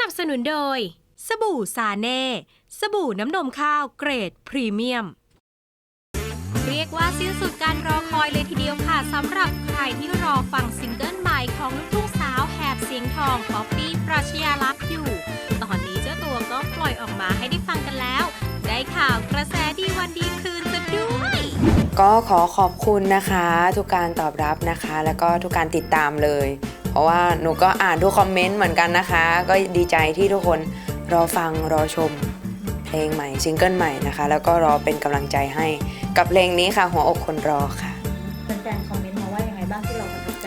นับสนุนโดย สบู่ซาเน่ สบู่น้ำนมข้าวเกรดพรีเมียม เรียกว่าสิ้นสุดการรอคอยเลยทีเดียวค่ะสำหรับใครที่รอฟังซิงเกิลใหม่ของลูกทุ่งสาวแหบเสียงทองป๊อปปี้ปรัชญาลักษ์อยู่ ตอนนี้เจ้าตัวก็ปล่อยออกมาให้ได้ฟังกันแล้ว ได้ข่าวกระแสดีวันดีคืนซะด้วย ก็ขอขอบคุณนะคะ ทุกการตอบรับนะคะ แล้วก็ทุกการติดตามเลย ราะว่าหนูก็อ่านทุกคอมเมนต์เหมือนกันนะคะ ก็ดีใจที่ทุกคนรอฟังรอชมเพลงใหม่ซิงเกิลใหม่นะคะ แล้วก็รอเป็นกำลังใจให้กับเพลงนี้ค่ะหัวอกคนรอค่ะแฟนๆคอมเมนต์มาว่ายังไงบ้างที่เราประทับใจ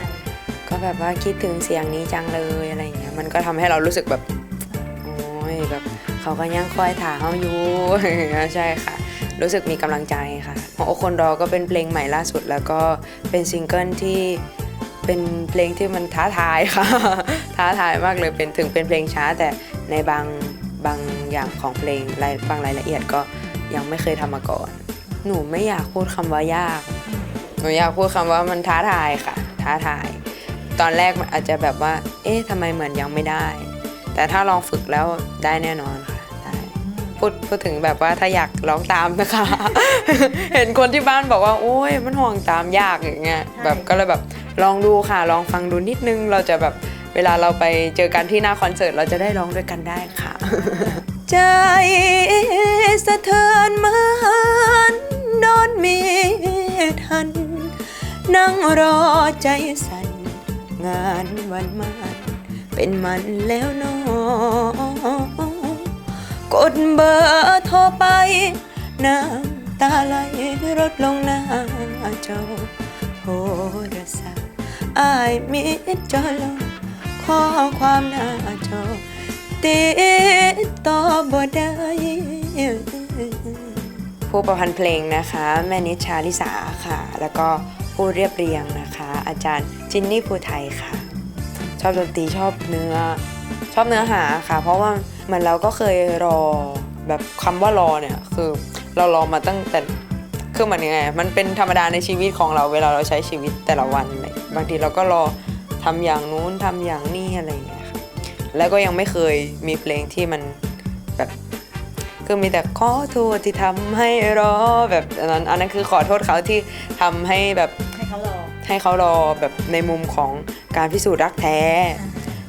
ก็แบบว่าคิดถึงเสียงนี้จังเลยอะไรอย่างเงี้ยมันก็ทำให้เรารู้สึกแบบโอ้ยแบบเขาก็ยังคอยถามเราอยู่ใช่ค่ะ รู้สึกมีกำลังใจค่ะหัวอกคนรอก็เป็นเพลงใหม่ล่าสุด แล้วก็เป็นซิงเกิลที่ เป็นเพลงที่มันท้าทายค่ะ ท้าทายมากเลยเป็นถึงเป็นเพลงช้าแต่ในบางบางอย่างของเพลงรายบางรายละเอียดก็ยังไม่เคยทำมาก่อน หนูไม่อยากพูดคำว่ายาก หนูอยากพูดคำว่ามันท้าทายค่ะ ท้าทาย ตอนแรกมันอาจจะแบบว่า เอ๊ะทำไมเหมือนยังไม่ได้ แต่ถ้าลองฝึกแล้วได้แน่นอนค่ะ พูดพูดถึงแบบว่าถ้าอยากร้องตามนะคะ เห็นคนที่บ้านบอกว่า โอ้ยมันห่วงตามยากอย่างเงี้ยแบบก็เลยแบบลองดูค่ะ ลองฟังดูนิดนึงเราจะแบบเวลาเราไปเจอกันที่หน้าคอนเสิร์ตเราจะได้ร้องด้วยกันได้ค่ะ ใจสะเทือนเหมันโดนมีทัน นั่งรอใจสั่นงานวันมันเป็นมันแล้วเนอก ดเบอร์โทรไป น้ำตาไหลรดลงหน้าจอโทรศัพท์อายมิดจอลงข้อความหน้าจอติดต่อบ่ได้ผู้ประพันธ์เพลงนะคะ แม่นิชชาลิสาค่ะ แล้วก็ผู้เรียบเรียงนะคะ อาจารย์จินนี่ภูไทยค่ะ ชอบดนตรีชอบเนื้อ ชอบเนื้อหาค่ะ เพราะว่าเหมือนเราก็เคยรอแบบคำว่ารอเนี่ยคือเรารอมาตั้งแต่คือมันยังไงมันเป็นธรรมดาในชีวิตของเราเวลาเราใช้ชีวิตแต่ละวันอะไรบางทีเราก็รอทำอย่างนู้นทำอย่างนี้อะไรอย่างเงี้ยค่ะแล้วก็ยังไม่เคยมีเพลงที่มันแบบคือมีแต่ขอโทษที่ทำให้รอแบบอันนั้นอันนั้นคือขอโทษเขาที่ทำให้แบบให้เขารอให้เขารอแบบในมุมของการพิสูจน์รักแท้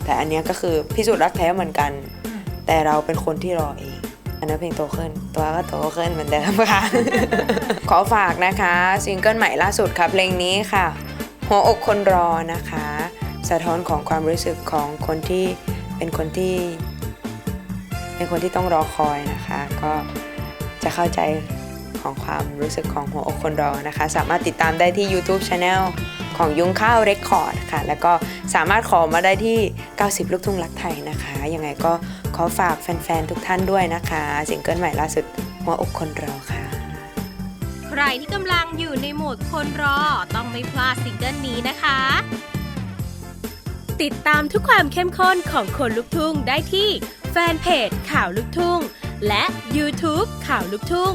แต่อันเนี้ยก็คือพิสูจน์รักแท้เหมือนกันอืมแต่เราเป็นคนที่รอเอง อันนั้นเพลงโตขึ้น ตัวก็โตขึ้นเหมือนเดิมค่ะ ขอฝากนะคะซิงเกิลใหม่ล่าสุดค่ะเพลงนี้ค่ะ หัวอกคนรอนะคะ สะท้อนของความรู้สึกของคนที่เป็นคนที่เป็นคนที่ต้องรอคอยนะคะ ก็จะเข้าใจของความรู้สึกของหัวอกคนรอนะคะ สามารถติดตามได้ที่ YouTube Channel ของยุ้งข้าวเรคคอร์ดค่ะ แล้วก็สามารถขอมาได้ที่ 90 ลูกทุ่งรักไทยนะคะ ยังไงก็ขอฝากแฟนๆ ทุกท่านด้วยนะคะซิงเกิลใหม่ล่าสุดหัวอกคนรอค่ะ ใครที่กำลังอยู่ในโหมดคนรอต้องไม่พลาดซิงเกิลนี้นะคะ ติดตามทุกความเข้มข้นของคนลุกทุ่งได้ที่แฟนเพจข่าวลุกทุ่ง และ YouTube ข่าวลุกทุ่ง